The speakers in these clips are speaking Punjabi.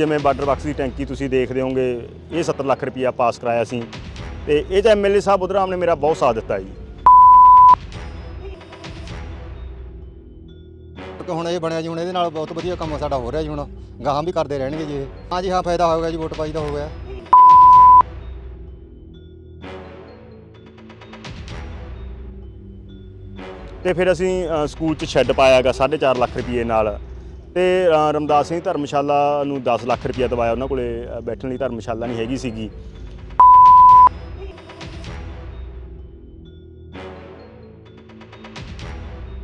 ਜਿਵੇਂ ਬਾਰਡਰ ਬਾਕਸ ਦੀ ਟੈਂਕੀ ਤੁਸੀਂ ਦੇਖਦੇ ਹੋਗੇ ਇਹ 70 ਲੱਖ ਰੁਪਇਆ ਪਾਸ ਕਰਾਇਆ ਸੀ। ਤੇ ਇਹ 'ਚ ਐਮਐਲਏ ਸਾਹਿਬ ਉਧਰਾਮ ਨੇ ਮੇਰਾ ਬਹੁਤ ਸਾਥ ਦਿੱਤਾ ਜੀ। ਕਿ ਹੁਣ ਇਹ ਬਣਿਆ ਜੀ ਹੁਣ ਇਹਦੇ ਨਾਲ ਬਹੁਤ ਵਧੀਆ ਕੰਮ ਸਾਡਾ ਹੋ ਰਿਹਾ ਜੀ ਹੁਣ ਗਾਹਾਂ ਵੀ ਕਰਦੇ ਰਹਿਣਗੇ ਜੀ ਇਹ। ਹਾਂ ਜੀ ਹਾਂ ਫਾਇਦਾ ਹੋਊਗਾ ਜੀ ਵੋਟ ਪਾਈ ਦਾ ਹੋ ਗਿਆ। ਤੇ ਫਿਰ ਅਸੀਂ ਅ, ਸਕੂਲ 'ਚ ਸ਼ੈੱਡ ਪਾਇਆਗਾ 4.5 ਲੱਖ ਰੁਪਏ ਨਾਲ। ਤੇ ਰਮਦਾਸ ਸਿੰਘ ਧਰਮਸ਼ਾਲਾ ਨੂੰ 10 ਲੱਖ ਰੁਪਏ ਦਵਾਇਆ ਉਹਨਾਂ ਕੋਲੇ ਬੈਠਣ ਲਈ ਧਰਮਸ਼ਾਲਾ ਨਹੀਂ ਹੈਗੀ ਸੀਗੀ।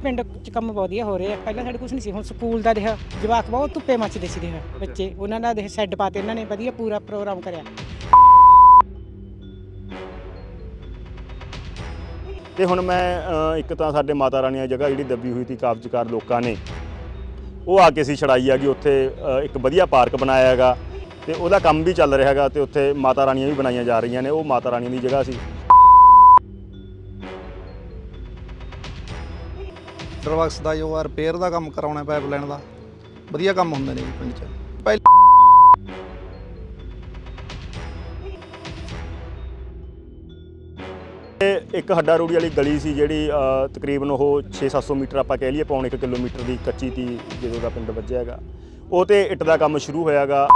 ਪਿੰਡ ਚ ਕੰਮ ਵਧੀਆ ਹੋ ਰਿਹਾ ਪਹਿਲਾਂ ਸਾਡੇ ਕੁਝ ਨਹੀਂ ਸੀ ਹੁਣ ਸਕੂਲ ਦਾ ਦੇਖ ਜਵਾਕ ਬਹੁਤ ਧੁੱਪੇ ਮੱਚਦੇ ਸੀ ਦੇਖ ਬੱਚੇ ਉਹਨਾਂ ਦਾ ਦੇਖ ਸੈੱਡ ਪਾਤੇ ਇਹਨਾਂ ਨੇ ਵਧੀਆ ਪੂਰਾ ਪ੍ਰੋਗਰਾਮ ਕਰਿਆ। ਤੇ ਹੁਣ ਮੈਂ ਇੱਕ ਤਾਂ ਸਾਡੇ ਮਾਤਾ ਰਾਣੀ ਦੀ ਜਗ੍ਹਾ ਜਿਹੜੀ ਦੱਬੀ ਹੋਈ ਸੀ ਕਾਬਜ਼ਕਾਰ ਲੋਕਾਂ ਨੇ ਉਹ ਆ ਕੇ ਅਸੀਂ ਛੜਾਈ ਹੈਗੀ, ਉੱਥੇ ਇੱਕ ਵਧੀਆ ਪਾਰਕ ਬਣਾਇਆ ਹੈਗਾ ਤੇ ਉਹਦਾ ਕੰਮ ਵੀ ਚੱਲ ਰਿਹਾ ਹੈਗਾ ਤੇ ਉੱਥੇ ਮਾਤਾ ਰਾਣੀਆਂ ਵੀ ਬਣਾਈਆਂ ਜਾ ਰਹੀਆਂ ਨੇ, ਉਹ ਮਾਤਾ ਰਾਣੀਆਂ ਦੀ ਜਗ੍ਹਾ ਸੀ। ਡਰਵਕਸ ਦਾ ਜੋ ਆ ਰਿਪੇਅਰ ਦਾ ਕੰਮ ਕਰਾਉਣਾ ਪਾਈਪਲਾਈਨ ਦਾ। ਵਧੀਆ ਕੰਮ ਹੁੰਦੇ ਨੇ ਜੀ ਪਿੰਡ 'ਚ। ਇੱਕ ਹੱਡਾ ਰੂੜੀ ਵਾਲੀ ਗਲੀ ਸੀ ਜਿਹੜੀ ਅ, ਤਕਰੀਬਨ ਉਹ 6-700 ਮੀਟਰ ਆਪਾਂ ਕਹਿ ਲਈਏ ਪੌਣ 1 ਕਿਲੋਮੀਟਰ ਦੀ ਕੱਚੀ ਤੀ ਜਦੋਂ ਦਾ ਪਿੰਡ ਵੱਜਿਆ ਹੈਗਾ। ਉਹ ਤੇ ਇੱਟ ਦਾ ਕੰਮ ਸ਼ੁਰੂ ਹੋਇਆਗਾ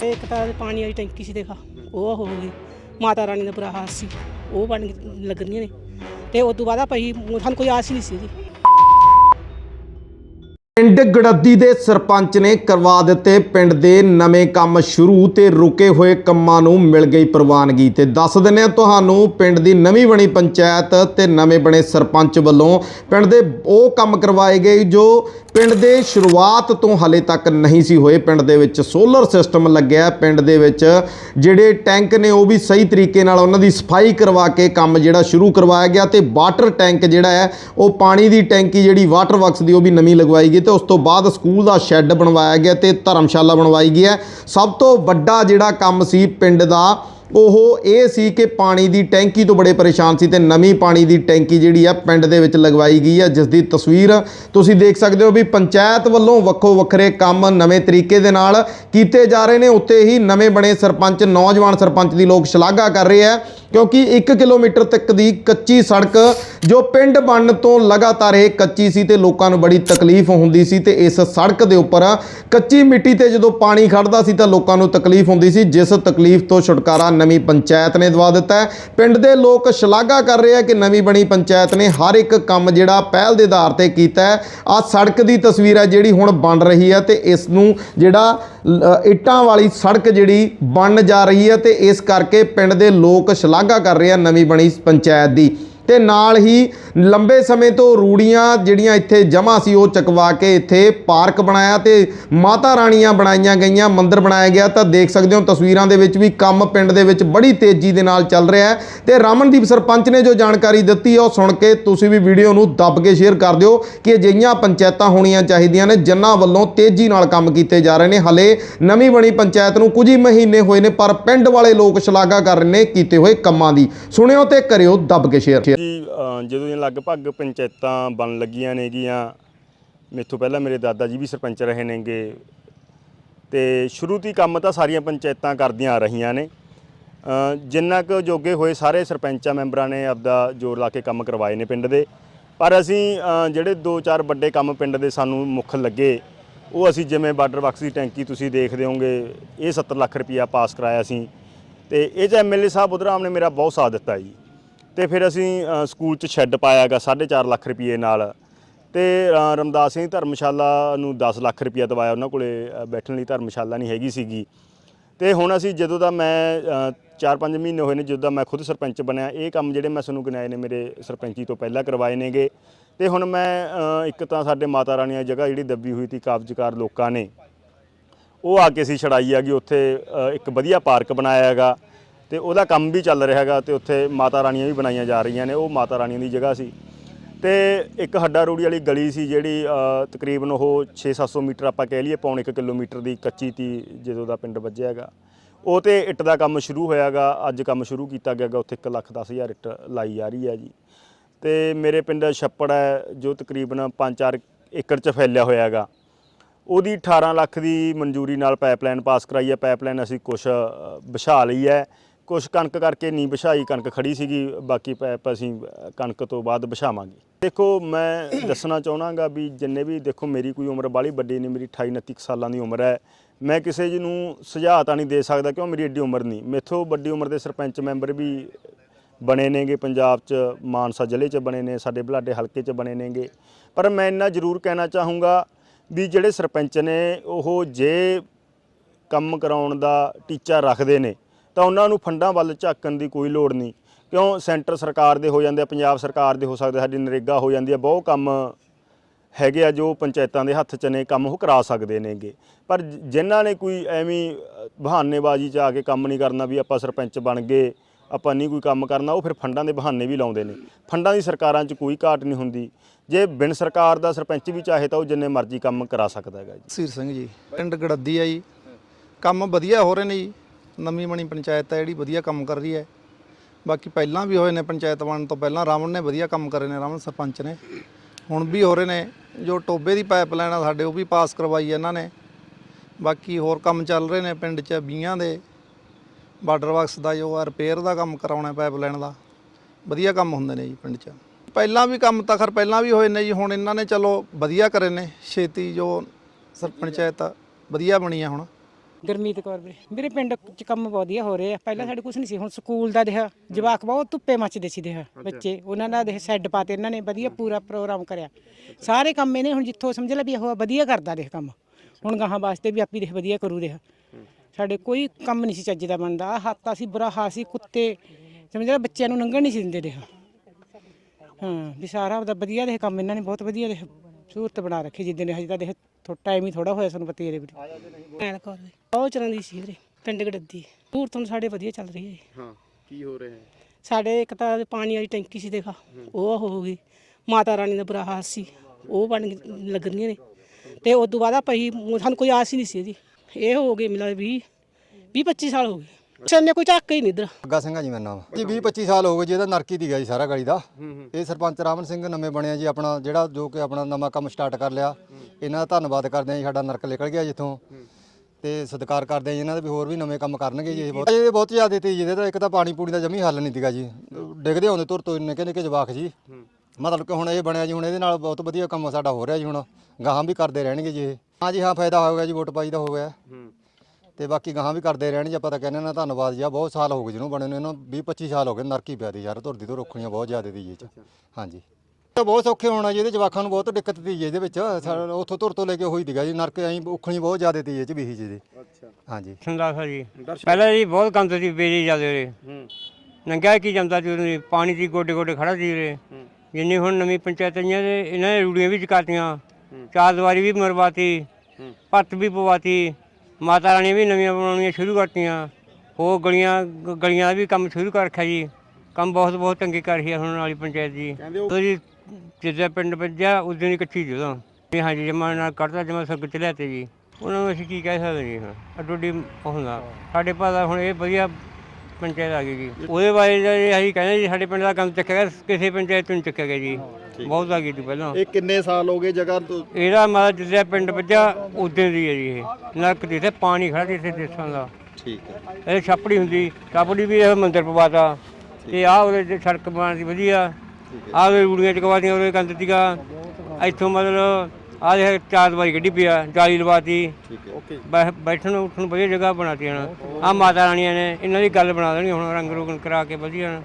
ਤੇ ਇੱਕ ਤਾਂ ਪਾਣੀ ਵਾਲੀ ਟੈਂਕੀ ਸੀ ਦੇਖਾ ਉਹ ਹੋ ਗਈ। ਮਾਤਾ ਰਾਣੀ ਦਾ ਬੁਰਾ ਹਾਲ ਸੀ ਉਹ ਬਣ ਲੱਗਣੀਆਂ ਨੇ। ਤੇ ਉਸ ਤੋਂ ਬਾਅਦ ਆਪਾਂ ਹੀ ਸਾਨੂੰ ਕੋਈ ਆਸ ਹੀ ਨਹੀਂ ਸੀ ਇਹਦੀ ਪਿੰਡ ਗੜੱਦੀ ਦੇ ਸਰਪੰਚ ਨੇ ਕਰਵਾ ਦਿੱਤੇ ਪਿੰਡ ਦੇ ਨਵੇਂ ਕੰਮ ਸ਼ੁਰੂ ਤੇ ਰੁਕੇ ਹੋਏ ਕੰਮਾਂ ਨੂੰ ਮਿਲ ਗਈ ਪ੍ਰਵਾਨਗੀ ਤੇ ਦੱਸ ਦਿੰਨੇ ਆ ਤੁਹਾਨੂੰ, ਪਿੰਡ ਦੀ ਨਵੀਂ ਬਣੀ ਪੰਚਾਇਤ ਤੇ ਨਵੇਂ ਬਣੇ ਸਰਪੰਚ ਵੱਲੋਂ ਪਿੰਡ ਦੇ ਉਹ ਕੰਮ ਕਰਵਾਏ ਗਏ ਜੋ ਪਿੰਡ ਦੇ ਸ਼ੁਰੂਆਤ ਤੋਂ ਹਲੇ ਤੱਕ ਨਹੀਂ ਸੀ ਹੋਏ। ਪਿੰਡ ਦੇ ਵਿੱਚ ਸੋਲਰ ਸਿਸਟਮ ਲੱਗਿਆ ਪਿੰਡ ਦੇ ਵਿੱਚ ਜਿਹੜੇ ਟੈਂਕ ਨੇ ਉਹ ਵੀ ਸਹੀ ਤਰੀਕੇ ਨਾਲ ਉਹਨਾਂ ਦੀ ਸਫ਼ਾਈ ਕਰਵਾ ਕੇ ਕੰਮ ਜਿਹੜਾ ਸ਼ੁਰੂ ਕਰਵਾਇਆ ਗਿਆ ਤੇ ਵਾਟਰ ਟੈਂਕ ਜਿਹੜਾ ਹੈ, ਉਹ ਪਾਣੀ ਦੀ ਟੈਂਕੀ ਜਿਹੜੀ ਵਾਟਰ ਵਰਕਸ ਦੀ ਉਹ ਵੀ ਨਵੀਂ ਲਗਵਾਈ ਗਈ। ਤੇ ਉਸ ਤੋਂ ਬਾਅਦ ਸਕੂਲ ਦਾ ਸ਼ੈੱਡ ਬਣਵਾਇਆ ਗਿਆ ਤੇ ਧਰਮਸ਼ਾਲਾ ਬਣਵਾਈ ਗਈ ਹੈ। ਸਭ ਤੋਂ ਵੱਡਾ ਜਿਹੜਾ ਕੰਮ ਸੀ ਪਿੰਡ ਦਾ ਉਹ ਇਹ ਸੀ ਕਿ ਪਾਣੀ ਦੀ ਟੈਂਕੀ ਤੋਂ ਬੜੇ ਪਰੇਸ਼ਾਨ ਸੀ ਤੇ ਨਵੀਂ ਪਾਣੀ ਦੀ ਟੈਂਕੀ ਜਿਹੜੀ ਆ ਪਿੰਡ ਦੇ ਵਿੱਚ ਲਗਵਾਈ ਗਈ ਹੈ ਜਿਸ ਦੀ ਤਸਵੀਰ ਤੁਸੀਂ ਦੇਖ ਸਕਦੇ ਹੋ ਵੀ ਪੰਚਾਇਤ ਵੱਲੋਂ ਵੱਖੋ ਵੱਖਰੇ ਕੰਮ ਨਵੇਂ ਤਰੀਕੇ ਦੇ ਨਾਲ ਕੀਤੇ ਜਾ ਰਹੇ ਨੇ। ਉੱਤੇ ਹੀ ਨਵੇਂ ਬਣੇ ਸਰਪੰਚ, ਨੌਜਵਾਨ ਸਰਪੰਚ ਦੀ ਲੋਕ ਸ਼ਲਾਘਾ ਕਰ ਰਹੇ ਆ, ਕਿਉਂਕਿ 1 ਕਿਲੋਮੀਟਰ ਤੱਕ ਦੀ ਕੱਚੀ ਸੜਕ ਜੋ ਪਿੰਡ ਬਣਨ ਤੋਂ ਲਗਾਤਾਰ ਇਹ ਕੱਚੀ ਸੀ ਤੇ ਲੋਕਾਂ ਨੂੰ ਬੜੀ ਤਕਲੀਫ ਹੁੰਦੀ ਸੀ ਤੇ ਇਸ ਸੜਕ ਦੇ ਉੱਪਰ ਕੱਚੀ ਮਿੱਟੀ ਤੇ ਜਦੋਂ ਪਾਣੀ ਖੜਦਾ ਸੀ ਤਾਂ ਲੋਕਾਂ ਨੂੰ ਤਕਲੀਫ ਹੁੰਦੀ ਸੀ, ਜਿਸ ਤਕਲੀਫ ਤੋਂ ਛੁਟਕਾਰਾ ਨਵੀਂ ਪੰਚਾਇਤ ਨੇ ਦਵਾ ਦਿੱਤਾ ਹੈ। ਪਿੰਡ ਦੇ ਲੋਕ ਸ਼ਲਾਘਾ ਕਰ ਰਹੇ ਆ ਕਿ ਨਵੀਂ ਬਣੀ ਪੰਚਾਇਤ ਨੇ ਹਰ ਇੱਕ ਕੰਮ ਜਿਹੜਾ ਪਹਿਲ ਦੇ ਆਧਾਰ ਤੇ ਕੀਤਾ ਹੈ। ਆ ਸੜਕ ਦੀ ਤਸਵੀਰ ਹੈ ਜਿਹੜੀ ਹੁਣ ਬਣ ਰਹੀ ਹੈ ਤੇ ਇਸ ਨੂੰ ਜਿਹੜਾ ਇੱਟਾਂ ਵਾਲੀ ਸੜਕ ਜਿਹੜੀ ਬਣ ਜਾ ਰਹੀ ਹੈ ਤੇ ਇਸ ਕਰਕੇ ਪਿੰਡ ਦੇ ਲੋਕ ਸ਼ਲਾਘਾ ਕਰ ਰਹੇ ਆ ਨਵੀਂ ਬਣੀ ਪੰਚਾਇਤ ਦੀ। ਤੇ ਨਾਲ ਹੀ ਲੰਬੇ ਸਮੇਂ ਤੋਂ ਰੂੜੀਆਂ ਜਿਹੜੀਆਂ ਇੱਥੇ ਜਮ੍ਹਾਂ ਸੀ, ਉਹ ਚਕਵਾ ਕੇ ਇੱਥੇ ਪਾਰਕ ਬਣਾਇਆ ਤੇ ਮਾਤਾ ਰਾਣੀਆਂ ਬਣਾਈਆਂ ਗਈਆਂ, ਮੰਦਿਰ ਬਣਾਇਆ ਗਿਆ। ਤਾਂ ਦੇਖ ਸਕਦੇ ਹੋ, ਤਸਵੀਰਾਂ ਦੇ ਵਿੱਚ ਵੀ ਕੰਮ ਪਿੰਡ ਦੇ ਵਿੱਚ ਬੜੀ ਤੇਜ਼ੀ ਦੇ ਨਾਲ ਚੱਲ ਰਿਹਾ ਹੈ। ਤੇ ਰਮਨਦੀਪ ਸਰਪੰਚ ਨੇ ਜੋ ਜਾਣਕਾਰੀ ਦਿੱਤੀ ਹੈ ਉਹ ਸੁਣ ਕੇ ਤੁਸੀਂ ਵੀ ਵੀਡੀਓ ਨੂੰ ਦੱਬ ਕੇ ਸ਼ੇਅਰ ਕਰ ਦਿਓ ਕਿ ਅਜਿਹੀਆਂ ਪੰਚਾਇਤਾਂ ਹੋਣੀਆਂ ਚਾਹੀਦੀਆਂ ਨੇ, ਜਿਨ੍ਹਾਂ ਵੱਲੋਂ ਤੇਜ਼ੀ ਨਾਲ ਕੰਮ ਕੀਤੇ ਜਾ ਰਹੇ ਨੇ। ਹਲੇ ਨਵੀਂ ਬਣੀ ਪੰਚਾਇਤ ਨੂੰ ਕੁਝ ਹੀ ਮਹੀਨੇ ਹੋਏ ਨੇ, ਪਰ ਪਿੰਡ ਵਾਲੇ ਲੋਕ ਸ਼ਲਾਘਾ ਕਰ ਰਹੇ ਨੇ ਕੀਤੇ ਹੋਏ ਕੰਮਾਂ ਦੀ। ਸੁਣਿਓ ਤੇ ਕਰਿਓ ਦੱਬ ਕੇ ਸ਼ੇਅਰ। ਜੀ ਜਦੋਂ ਲਗਭਗ ਪੰਚਾਇਤਾਂ ਬਣ ਲੱਗੀਆਂ ਨੇਗੀਆਂ। ਮੇਥੋਂ ਪਹਿਲਾਂ ਮੇਰੇ ਦਾਦਾ ਜੀ ਵੀ ਸਰਪੰਚ ਰਹੇ ਨੇਗੇ। ਤੇ ਸ਼ੁਰੂਤੀ ਕੰਮ ਤਾਂ ਸਾਰੀਆਂ ਪੰਚਾਇਤਾਂ ਕਰਦੀਆਂ ਆ ਰਹੀਆਂ ਨੇ। ਜਿੰਨਾ ਕੁ ਜੋਗੇ ਹੋਏ ਸਾਰੇ ਸਰਪੰਚਾਂ ਮੈਂਬਰਾਂ ਨੇ ਆਪਦਾ ਜ਼ੋਰ ਲਾ ਕੇ ਕੰਮ ਕਰਵਾਏ ਨੇ ਪਿੰਡ ਦੇ। ਪਰ ਅਸੀਂ ਜਿਹੜੇ ਦੋ ਚਾਰ ਵੱਡੇ ਕੰਮ ਪਿੰਡ ਦੇ ਸਾਨੂੰ ਮੁੱਖ ਲੱਗੇ, ਉਹ ਅਸੀਂ ਜਿਵੇਂ ਬਾਰਡਰ ਬਾਕਸ ਦੀ ਟੈਂਕੀ ਤੁਸੀਂ ਦੇਖਦੇ ਹੋਗੇ ਇਹ 70 ਲੱਖ ਰੁਪਇਆ ਪਾਸ ਕਰਾਇਆ ਸੀ। ਤੇ ਇਹ 'ਚ ਐਮਐਲਏ ਸਾਹਿਬ ਉਧਰਾਮ ਨੇ ਮੇਰਾ ਬਹੁਤ ਸਾਥ ਦਿੱਤਾ ਜੀ। ਤੇ ਫਿਰ ਅਸੀਂ ਅ, ਸਕੂਲ 'ਚ ਸ਼ੈੱਡ ਪਾਇਆਗਾ 4.5 ਲੱਖ ਰੁਪਏ ਨਾਲ। ਤੇ ਅ, ਰਮਦਾਸ ਸਿੰਘ ਧਰਮਸ਼ਾਲਾ ਨੂੰ 10 ਲੱਖ ਰੁਪਏ ਦਵਾਇਆ ਉਹਨਾਂ ਕੋਲੇ ਅ, ਬੈਠਣ ਲਈ ਧਰਮਸ਼ਾਲਾ ਨਹੀਂ ਹੈਗੀ ਸੀਗੀ। ਤੇ ਹੁਣ ਅਸੀਂ ਜਦੋਂ ਦਾ ਮੈਂ 4-5 ਮਹੀਨੇ ਹੋਏ ਨੇ ਜਦੋਂ ਦਾ ਮੈਂ ਖੁਦ ਸਰਪੰਚ ਬਣਿਆ ਇਹ ਕੰਮ ਜਿਹੜੇ ਮੈਂ ਤੁਹਾਨੂੰ ਗਿਣਾਏ ਨੇ ਮੇਰੇ ਸਰਪੰਚੀ ਤੋਂ ਪਹਿਲਾਂ ਕਰਵਾਏ ਨੇਗੇ। ਤੇ ਹੁਣ ਮੈਂ ਅ, ਇੱਕ ਤਾਂ ਸਾਡੇ ਮਾਤਾ ਰਾਣੀ ਦੀ ਜਗ੍ਹਾ ਜਿਹੜੀ ਦੱਬੀ ਹੋਈ ਸੀ ਕਾਬਜ਼ਕਾਰ ਲੋਕਾਂ ਨੇ ਉਹ ਆ ਕੇ ਸੀ ਛੜਾਈ ਹੈਗੀ ਉੱਥੇ ਅ, ਇੱਕ ਵਧੀਆ ਪਾਰਕ ਬਣਾਇਆ ਹੈਗਾ। ਤੇ ਉਹਦਾ ਕੰਮ ਵੀ ਚੱਲ ਰਿਹਾ ਹੈਗਾ ਤੇ ਉੱਥੇ ਮਾਤਾ ਰਾਣੀਆਂ ਵੀ ਬਣਾਈਆਂ ਜਾ ਰਹੀਆਂ ਨੇ, ਉਹ ਮਾਤਾ ਰਾਣੀਆਂ ਦੀ ਜਗ੍ਹਾ ਸੀ। ਤੇ ਇੱਕ ਹੱਡਾ ਰੂੜੀ ਵਾਲੀ ਗਲੀ ਸੀ ਜਿਹੜੀ ਤਕਰੀਬਨ ਉਹ 6-700 ਮੀਟਰ ਆਪਾਂ ਕਹਿ ਲਈਏ, ਪੌਣ 1 ਕਿਲੋਮੀਟਰ ਦੀ ਕੱਚੀ ਤੀ ਜਦੋਂ ਦਾ ਪਿੰਡ ਵੱਜਿਆ ਹੈਗਾ। ਉਹ ਤੇ ਇੱਟ ਦਾ ਕੰਮ ਸ਼ੁਰੂ ਹੋਇਆਗਾ ਅੱਜ ਕੰਮ ਸ਼ੁਰੂ ਕੀਤਾ ਗਿਆ ਗਾ ਉੱਥੇ 1 ਲੱਖ 10 ਹਜ਼ਾਰ ਇੱਟ ਲਾਈ ਜਾ ਰਹੀ ਹੈ ਜੀ। ਤੇ ਮੇਰੇ ਪਿੰਡ ਛੱਪੜ ਹੈ, ਜੋ ਤਕਰੀਬਨ 5-4 ਏਕੜ 'ਚ ਫੈਲਿਆ ਹੋਇਆ ਹੈਗਾ। ਉਹਦੀ 18 ਲੱਖ ਦੀ ਮਨਜ਼ੂਰੀ ਨਾਲ ਪਾਈਪਲਾਈਨ ਪਾਸ ਕਰਾਈ ਹੈ, ਪਾਈਪਲਾਈਨ ਅਸੀਂ ਕੁਛ ਵਿਛਾ ਲਈ ਹੈ। ਕੁਛ ਕਣਕ ਕਰਕੇ ਨਹੀਂ ਵਿਛਾਈ, ਕਣਕ ਖੜੀ ਸੀਗੀ, ਬਾਕੀ ਪਾਈਪ ਅਸੀਂ ਕਣਕ ਤੋਂ ਬਾਅਦ ਵਿਛਾਵਾਂਗੇ। ਦੇਖੋ, ਮੈਂ ਦੱਸਣਾ ਚਾਹਣਾਗਾ ਵੀ ਜਿੰਨੇ ਵੀ, ਦੇਖੋ, ਮੇਰੀ ਕੋਈ ਉਮਰ ਬਾਲੀ ਵੱਡੀ ਨਹੀਂ ਮੇਰੀ 28 29 ਕੁ ਸਾਲਾਂ ਦੀ ਉਮਰ ਹੈ। ਮੈਂ ਕਿਸੇ ਜੀ ਨੂੰ ਸੁਝਾਅ ਤਾਂ ਨਹੀਂ ਦੇ ਸਕਦਾ ਕਿਉਂ ਮੇਰੀ ਏਡੀ ਉਮਰ ਨਹੀਂ ਮੇਥੋਂ ਵੱਡੀ ਉਮਰ ਦੇ ਸਰਪੰਚ ਮੈਂਬਰ ਵੀ ਬਣੇ ਨੇਗੇ, ਪੰਜਾਬ 'ਚ, ਮਾਨਸਾ ਜ਼ਿਲ੍ਹੇ 'ਚ ਬਣੇ ਨੇ, ਸਾਡੇ ਬਲਾਡੇ ਹਲਕੇ 'ਚ ਬਣੇ ਨੇਗੇ। ਪਰ ਮੈਂ ਇੰਨਾ ਜ਼ਰੂਰ ਕਹਿਣਾ ਚਾਹੂੰਗਾ ਵੀ ਜਿਹੜੇ ਸਰਪੰਚ ਨੇ, ਉਹ ਜੇ ਕੰਮ ਕਰਾਉਣ ਦਾ ਟੀਚਾ ਰੱਖਦੇ ਨੇ ਤਾਂ ਉਹਨਾਂ ਨੂੰ ਫੰਡਾਂ ਵੱਲ ਝਾਕਣ ਦੀ ਕੋਈ ਲੋੜ ਨਹੀਂ। ਕਿਉਂ? ਸੈਂਟਰ ਸਰਕਾਰ ਦੇ ਹੋ ਜਾਂਦੇ ਆ, ਪੰਜਾਬ ਸਰਕਾਰ ਦੇ ਹੋ ਸਕਦੇ ਸਾਡੀ ਨਰੇਗਾ ਹੋ ਜਾਂਦੀ ਆ, ਬਹੁਤ ਕੰਮ ਹੈਗੇ ਆ ਜੋ ਪੰਚਾਇਤਾਂ ਦੇ ਹੱਥ 'ਚ ਨੇ, ਕੰਮ ਉਹ ਕਰਾ ਸਕਦੇ ਨੇਗੇ। ਪਰ ਜ- ਜਿਨ੍ਹਾਂ ਨੇ ਕੋਈ ਐਵੇਂ ਬਹਾਨੇਬਾਜ਼ੀ 'ਚ ਆ ਕੇ ਕੰਮ ਨਹੀਂ ਕਰਨਾ ਵੀ ਆਪਾਂ ਸਰਪੰਚ ਬਣ ਗਏ, ਆਪਾਂ ਨਹੀਂ ਕੋਈ ਕੰਮ ਕਰਨਾ, ਉਹ ਫਿਰ ਫੰਡਾਂ ਦੇ ਬਹਾਨੇ ਵੀ ਲਾਉਂਦੇ ਨੇ। ਫੰਡਾਂ ਦੀ ਸਰਕਾਰਾਂ 'ਚ ਕੋਈ ਘਾਟ ਨਹੀਂ ਹੁੰਦੀ। ਜੇ ਬਿਨ ਸਰਕਾਰ ਦਾ ਸਰਪੰਚ ਵੀ ਚਾਹੇ ਤਾਂ ਉਹ ਜਿੰਨੇ ਮਰਜ਼ੀ ਕੰਮ ਕਰਾ ਸਕਦਾ ਹੈਗਾ ਜੀ। ਸੀਰ ਸਿੰਘ ਜੀ, ਪਿੰਡ ਗੜੱਦੀ ਆ ਜੀ। ਕੰਮ ਵਧੀਆ ਹੋ ਰਹੇ ਨੇ ਜੀ। ਨਵੀਂ ਬਣੀ ਪੰਚਾਇਤ ਹੈ, ਜਿਹੜੀ ਵਧੀਆ ਕੰਮ ਕਰ ਰਹੀ ਹੈ। ਬਾਕੀ ਪਹਿਲਾਂ ਵੀ ਹੋਏ ਨੇ ਪੰਚਾਇਤ ਬਣਨ ਤੋਂ ਪਹਿਲਾਂ ਰਾਵਣ ਨੇ ਵਧੀਆ ਕੰਮ ਕਰੇ ਨੇ, ਰਾਵਣ ਸਰਪੰਚ ਨੇ। ਹੁਣ ਵੀ ਹੋ ਰਹੇ ਨੇ, ਜੋ ਟੋਬੇ ਦੀ ਪਾਈਪਲਾਈਨ ਆ ਸਾਡੇ, ਉਹ ਵੀ ਪਾਸ ਕਰਵਾਈ ਹੈ ਇਹਨਾਂ ਨੇ। ਬਾਕੀ ਹੋਰ ਕੰਮ ਚੱਲ ਰਹੇ ਨੇ ਪਿੰਡ 'ਚ ਬੀਆਂ ਦੇ, ਬਾਰਡਰ ਬਾਕਸ ਦਾ ਜੋ ਆ ਰਿਪੇਅਰ ਦਾ ਕੰਮ ਕਰਾਉਣਾ ਪਾਈਪਲਾਈਨ ਦਾ। ਵਧੀਆ ਕੰਮ ਹੁੰਦੇ ਨੇ ਜੀ ਪਿੰਡ 'ਚ। ਪਹਿਲਾਂ ਵੀ ਕੰਮ ਤਾਂ ਖਰ ਪਹਿਲਾਂ ਵੀ ਹੋਏ ਨੇ ਜੀ, ਹੁਣ ਇਹਨਾਂ ਨੇ ਚਲੋ ਵਧੀਆ ਕਰੇ ਨੇ। ਛੇਤੀ ਜੋ ਸਰਪੰਚਾਇਤ ਵਧੀਆ ਬਣੀ ਆ ਹੁਣ। ਗੁਰਮੀਤ ਕੌਰ ਵੀਰੇ। ਮੇਰੇ ਪਿੰਡ ਚ ਕੰਮ ਵਧੀਆ ਹੋ ਰਹੇ। ਆ ਪਹਿਲਾਂ ਸਾਡੇ ਕੁਝ ਨਹੀਂ ਸੀ ਹੁਣ ਸਕੂਲ ਦਾ ਦੇਖ ਜਵਾਕ ਬਹੁਤ ਧੁੱਪੇ ਮੱਚਦੇ ਸੀ ਦੇਖ ਬੱਚੇ। ਉਹਨਾਂ ਦਾ ਦੇਖ ਸੈੱਡ ਪਾਤੇ ਇਹਨਾਂ ਨੇ ਵਧੀਆ ਪੂਰਾ ਪ੍ਰੋਗਰਾਮ ਕਰਿਆ। ਸਾਰੇ ਕੰਮ ਇਹਨੇ ਹੁਣ ਜਿੱਥੋਂ ਸਮਝ ਲੈ ਵੀ ਉਹ ਵਧੀਆ ਕਰਦਾ ਦੇਖ ਕੰਮ। ਹੁਣ ਗਾਹਾਂ ਵਾਸਤੇ ਵੀ ਆਪੀ ਦੇਖ ਵਧੀਆ ਕਰੂ ਦੇਖ ਸਾਡੇ ਕੋਈ ਕੰਮ ਨਹੀਂ ਸੀ ਚੱਜ ਦਾ ਬਣਦਾ। ਹੱਤਾ ਸੀ ਬੁਰਾ ਹਾਲ ਸੀ ਕੁੱਤੇ। ਸਮਝ ਲੈ ਬੱਚਿਆਂ ਨੂੰ ਲੰਘਣ ਨਹੀਂ ਸੀ ਦਿੰਦੇ ਦੇਖ ਹਾਂ ਵੀ ਸਾਰਾ ਉਹਦਾ ਵਧੀਆ ਦੇਖ ਕੰਮ ਇਹਨਾਂ ਨੇ ਬਹੁਤ ਵਧੀਆ ਦੇਖ ਸਹੂਲਤ ਬਣਾ ਰੱਖੀ ਜਿੱਦਾਂ ਨੇ ਹਜੇ ਤਾਂ ਦੇਖ ਟਾਈਮ ਹੀ ਥੋੜਾ ਹੋਇਆ ਸਾਨੂੰ ਪਤੀ ਵੀਰੇ। ਐਨ ਕਰ ਬਹੁਤ ਚਰਾਂ ਦੀ ਸੀ ਵੀਰੇ ਪਿੰਡ ਗੜੱਦੀ। ਦੂਰ ਤੋਂ ਸਾਡੇ ਵਧੀਆ ਚੱਲ ਰਹੀ ਹੈ। ਹਾਂ ਕੀ ਹੋ ਰਿਹਾ ਹੈ? ਸਾਡੇ ਇੱਕ ਤਾਂ ਪਾਣੀ ਵਾਲੀ ਟੈਂਕੀ ਸੀ ਦੇਖਾ ਉਹ ਹੋ ਗਈ। ਮਾਤਾ ਰਾਣੀ ਦਾ ਬੁਰਾ ਹਾਲ ਸੀ ਉਹ ਬਣ ਗਈ- ਲੱਗਣੀਆਂ ਨੇ। ਤੇ ਉਸ ਤੋਂ ਬਾਅਦ ਆਪਾਂ ਹੀ ਸਾਨੂੰ ਕੋਈ ਆਸ ਹੀ ਨਹੀਂ ਸੀ ਇਹਦੀ। ਇਹ ਹੋ ਗਏ ਮਿਲਾ 20 20 25 ਸਾਲ ਹੋ ਗਏ। ਚੰਨੇ ਕੋਈ ਝੱਕ ਹੀ ਨਹੀਂ ਇਧਰ। ਅੱਗਾ ਸਿੰਘ ਜੀ ਮੇਰਾ ਨਾਮ। ਜੀ 20 25 ਸਾਲ ਹੋ ਗਏ ਜੀ ਇਹਦਾ ਨਰਕੀ ਦੀ ਗਿਆ ਜੀ ਸਾਰਾ ਗਲੀ ਦਾ। ਇਹ ਸਰਪੰਚ ਰਾਮਨ ਸਿੰਘ ਨਵੇਂ ਬਣਿਆ ਜੀ ਆਪਣਾ ਜਿਹੜਾ ਜੋ ਕਿ ਆਪਣਾ ਨਵਾਂ ਕੰਮ ਸਟਾਰਟ ਕਰ ਲਿਆ। ਇਹਨਾਂ ਦਾ ਧੰਨਵਾਦ ਕਰਦੇ ਆ ਜੀ ਸਾਡਾ ਨਰਕ ਨਿਕਲ ਗਿਆ ਜਿੱਥੋਂ। ਤੇ ਸਤਿਕਾਰ ਕਰਦੇ ਆ ਜੀ ਇਹਨਾਂ ਦੇ ਵੀ ਹੋਰ ਵੀ ਨਵੇਂ ਕੰਮ ਕਰਨਗੇ ਜੀ ਇਹ ਬਹੁਤ। ਇਹ ਬਹੁਤ ਜ਼ਿਆਦਾ ਤੇ ਜਿਹਦੇ ਤਾਂ ਇੱਕ ਤਾਂ ਪਾਣੀ ਪੂਣੀ ਦਾ ਜਮੀ ਹੱਲ ਨਹੀਂ ਦੀਗਾ ਜੀ। ਡਿੱਗਦੇ ਆਉਂਦੇ ਤੁਰ ਤੋਂ ਨਿੱਕੇ ਨਿੱਕੇ ਜਵਾਕ ਜੀ। ਮਤਲਬ ਕਿ ਹੁਣ ਇਹ ਬਣਿਆ ਜੀ ਹੁਣ ਇਹਦੇ ਨਾਲ ਬਹੁਤ ਵਧੀਆ ਕੰਮ ਸਾਡਾ ਹੋ ਰਿਹਾ ਜੀ ਹੁਣ ਗਾਹਾਂ ਵੀ ਕਰਦੇ ਰਹਿਣਗੇ ਜੀ ਇਹ। ਹਾਂ ਜੀ ਹਾਂ ਫਾਇਦਾ ਹੋ ਗਿਆ ਜੀ ਵੋਟ ਪਾਈ ਦਾ ਹੋ ਗਿਆ। ਤੇ ਬਾਕੀ ਗਾਹਾਂ ਵੀ ਕਰਦੇ ਰਹਿਣ ਜੀ ਆਪਾਂ ਤਾਂ ਕਹਿੰਦੇ ਨਾ ਧੰਨਵਾਦ ਜੀ ਆ ਬਹੁਤ ਸਾਲ ਹੋ ਗਏ ਜਿਹਨੂੰ ਬਣੇ ਨੂੰ ਇਹਨਾਂ 20 25 ਸਾਲ ਹੋ ਗਏ ਨਰਕੀ ਪਿਆ ਦੀ ਯਾਰ ਧੁਰਦੀ ਤੋਂ ਰੁੱਖਣੀਆਂ ਬਹੁਤ ਜ਼ਿਆਦਾ ਦੀ ਜੀ ਇਹ ਚ। ਹਾਂਜੀ। ਤਾਂ ਬਹੁਤ ਸੌਖੇ ਹੋਣਾ ਜੀ ਇਹਦੇ ਜਵਾਕਾਂ ਨੂੰ ਬਹੁਤ ਦਿੱਕਤ ਤੀ ਜੀ ਇਹਦੇ ਵਿੱਚ ਉੱਥੋਂ ਧੁਰ ਤੋਂ ਲੈ ਕੇ ਹੋਈ ਦੀਗਾ ਜੀ ਨਰਕ ਐਂ ਉਖਣੀ ਬਹੁਤ ਜ਼ਿਆਦਾ ਤੀ ਇਹ ਚ ਵੀ ਜੀ ਦੀ ਅੱਛਾ। ਹਾਂਜੀ। ਸੰਦਾਸਾ ਜੀ। ਪਹਿਲਾਂ ਜੀ ਬਹੁਤ ਗੰਦ ਸੀ ਬੇਰੀ ਜਾਂਦੇ ਉਰੇ। ਹੂੰ। ਨੰਗਿਆ ਕੀ ਜਾਂਦਾ ਸੀ ਉਰੇ ਪਾਣੀ ਦੀ ਗੋਡੇ ਗੋਡੇ ਖੜਾ ਸੀ ਉਰੇ। ਜਿੰਨੀ ਹੁਣ ਨਵੀਂ ਪੰਚਾਇਤ ਆਈਆਂ ਤੇ ਇਹਨਾਂ ਨੇ ਰੂੜੀਆਂ ਵੀ ਚਕਾਤੀਆਂ ਚਾਰ ਦੀਵਾਰੀ ਵੀ ਮਰਵਾਤੀ। ਭੱਤ ਵੀ ਪਵਾਤੀ। ਮਾਤਾ ਰਾਣੀ ਵੀ ਨਵੀਆਂ ਬਣਾਉਣੀਆਂ ਸ਼ੁਰੂ ਕਰਤੀਆਂ। ਹੋਰ ਗਲੀਆਂ ਗਲੀਆਂ ਦਾ ਵੀ ਕੰਮ ਸ਼ੁਰੂ ਕਰ ਰੱਖਿਆ ਜੀ। ਕੰਮ ਬਹੁਤ ਬਹੁਤ ਚੰਗੀ ਕਰ ਰਹੀ ਹੈ ਹੁਣ ਵਾਲੀ ਪੰਚਾਇਤ ਜੀ। ਉਹ ਜੀ ਜਿੱਦਾਂ ਪਿੰਡ ਵੱਜਿਆ ਉਸ ਦਿਨ ਹੀ ਕੱਚੀ ਉਦੋਂ ਵੀ ਹਾਂਜੀ ਜਮਾ ਨਾਲ ਕੱਢਦਾ ਜਮਾ ਸੱਗ ਚ ਲਿਆਤੇ ਜੀ। ਉਹਨਾਂ ਨੂੰ ਅਸੀਂ ਕੀ ਕਹਿ ਸਕਦੇ ਜੀ ਹੁਣ? ਅੱਡੋਡੀ ਹੁੰਦਾ। ਸਾਡੇ ਪਾਸ ਹੁਣ ਇਹ ਵਧੀਆ ਪੰਚਾਇਤ ਆ ਗਈ ਜੀ। ਉਹਦੇ ਬਾਰੇ ਤਾਂ ਜੀ ਅਸੀਂ ਕਹਿੰਦੇ ਜੀ ਸਾਡੇ ਪਿੰਡ ਦਾ ਕੰਮ ਚੱਕਿਆ ਗਿਆ ਕਿਸੇ ਪੰਚਾਇਤ ਤੋਂ ਨਹੀਂ ਚੱਕਿਆ ਗਿਆ ਜੀ। ਬਹੁਤ ਆ ਗਈ ਸੀ ਪਹਿਲਾਂ। ਇਹ ਕਿੰਨੇ ਸਾਲ ਹੋ ਗਏ ਜਗ੍ਹਾ ਤੋਂ? ਇਹਦਾ ਮਤਲਬ ਜਿੱਦਾਂ ਪਿੰਡ ਵੱਜਾ ਉਦੋਂ ਦੀ ਹੈ ਜੀ ਇਹ। ਨਰਕ ਦੀ ਤੇ ਪਾਣੀ ਖੜਾ ਸੀ ਇੱਥੇ ਦੇਸਾਂ ਦਾ। ਠੀਕ ਹੈ। ਇਹ ਛਾਪੜੀ ਹੁੰਦੀ ਛਾਪੜੀ ਵੀ ਇਹ ਮੰਦਿਰ ਪਵਾਤਾ। ਤੇ ਆਹ ਉਹਦੇ ਤੇ ਸੜਕ ਬਣਾਤੀ ਵਧੀਆ। ਆਹ ਉਹਦੇ ਰੂੜੀਆਂ ਚਕਵਾਤੀਆਂ ਉਹਦੇ ਕੰਦ ਤੀਗਾ ਇੱਥੋਂ ਮਤਲਬ ਆਹ ਦੇਖ ਚਾਰ ਵਾਰੀ ਗੱਡੀ ਪਿਆ ਜਾਲੀ ਲਵਾਤੀ। ਠੀਕ ਹੈ। ਓਕੇ। ਬੈ- ਬੈਠਣ ਉੱਠਣ ਨੂੰ ਵਧੀਆ ਜਗ੍ਹਾ ਬਣਾਤੀ ਹਨ ਆ ਮਾਤਾ ਰਾਣੀਆਂ ਨੇ ਇਹਨਾਂ ਦੀ ਗੱਲ ਬਣਾ ਦੇਣੀ ਹੁਣ ਰੰਗ ਰੋਗਨ ਕਰਾ ਕੇ ਵਧੀਆ।